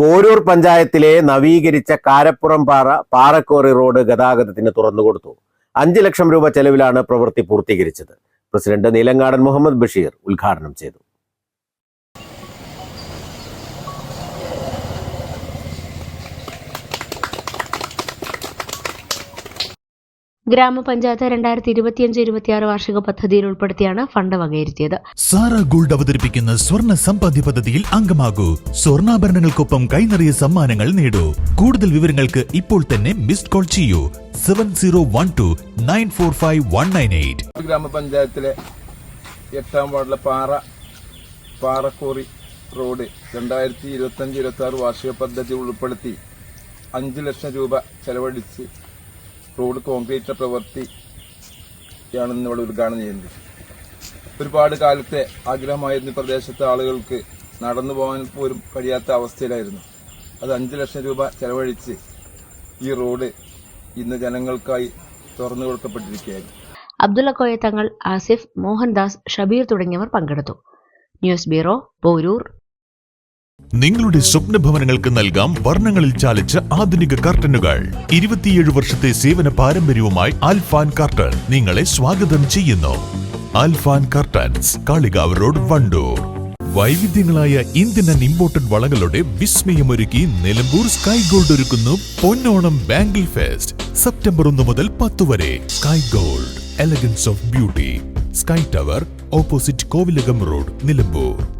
പോരൂർ പഞ്ചായത്തിലെ നവീകരിച്ച കാരപ്പുറം പാറ പാറക്കോറി റോഡ് ഗതാഗതത്തിന് തുറന്നുകൊടുത്തു അഞ്ച് ലക്ഷം രൂപ ചെലവിലാണ് പ്രവൃത്തി പൂർത്തീകരിച്ചത്. പ്രസിഡന്റ് നീലങ്ങാടൻ മുഹമ്മദ് ബഷീർ ഉദ്ഘാടനം ചെയ്തു. ഗ്രാമപഞ്ചായത്ത് രണ്ടായിരത്തി ഇരുപത്തിയഞ്ച് ഇരുപത്തിയാറ് വാർഷിക പദ്ധതിയിൽ ഉൾപ്പെടുത്തിയാണ് ഫണ്ട് വകയിരുത്തിയത്. സാറ ഗോൾഡ് അവതരിപ്പിക്കുന്ന സ്വർണ സമ്പാദ്യ പദ്ധതിയിൽ അംഗമാകൂ. സ്വർണാഭരണങ്ങൾക്കൊപ്പം കൈനറിയ സമ്മാനങ്ങൾ നേടൂ. കൂടുതൽ വിവരങ്ങൾക്ക് ഇപ്പോൾ തന്നെ മിസ്ഡ് കോൾ ചെയ്യൂ. Seven zero one two nine four five one nine eight. ഗ്രാമപഞ്ചായത്തിലെ എട്ടാം വാർഡിലെ പാറ പാറക്കോറി റോഡ് രണ്ടായിരത്തി ഇരുപത്തഞ്ച് ഇരുപത്തി ആറ് വാർഷിക പദ്ധതി ഉൾപ്പെടുത്തി അഞ്ച് ലക്ഷം രൂപ ചെലവഴിച്ച് റോഡ് കോൺക്രീറ്റ് പ്രവൃത്തിയാണ് ഇന്നിവിടെ ഉദ്ഘാടനം ചെയ്യുന്നത് ഒരുപാട് കാലത്തെ ആഗ്രഹമായിരുന്നു പ്രദേശത്തെ ആളുകൾക്ക് നടന്നു പോകാൻ പോലും കഴിയാത്ത അവസ്ഥയിലായിരുന്നു. അത് അഞ്ച് ലക്ഷം രൂപ ചെലവഴിച്ച് ഈ റോഡ് ഇന്ന് ജനങ്ങൾക്കായി തുറന്നു കൊടുക്കപ്പെട്ടിരിക്കുകയായിരുന്നു. അബ്ദുള്ള കോയ തങ്ങൾ ആസിഫ് മോഹൻദാസ് ഷബീർ തുടങ്ങിയവർ പങ്കെടുത്തു. News bureau Porur. നിങ്ങളുടെ സ്വപ്ന ഭവനങ്ങൾക്ക് നൽകാം വർണങ്ങളിൽ ചാലിച്ച ആധുനിക കർട്ടനുകൾ. ഇരുപത്തിയേഴ് വർഷത്തെ സേവന പാരമ്പര്യവുമായി ആൽഫാൻ കർട്ടൻ നിങ്ങളെ സ്വാഗതം ചെയ്യുന്നു. Alfan curtains Kalikavu road Wandoor. വൈവിധ്യങ്ങളായ Indian and imported വളകളുടെ വിസ്മയമൊരുക്കി നിലമ്പൂർ സ്കൈ ഗോൾഡ് ഒരുക്കുന്നു പൊന്നോണം ബാംഗിൾ ഫെസ്റ്റ്. സെപ്റ്റംബർ ഒന്ന് മുതൽ പത്ത് വരെ. Sky gold elegance of beauty. Sky tower opposite Kovilakam road Nilambur.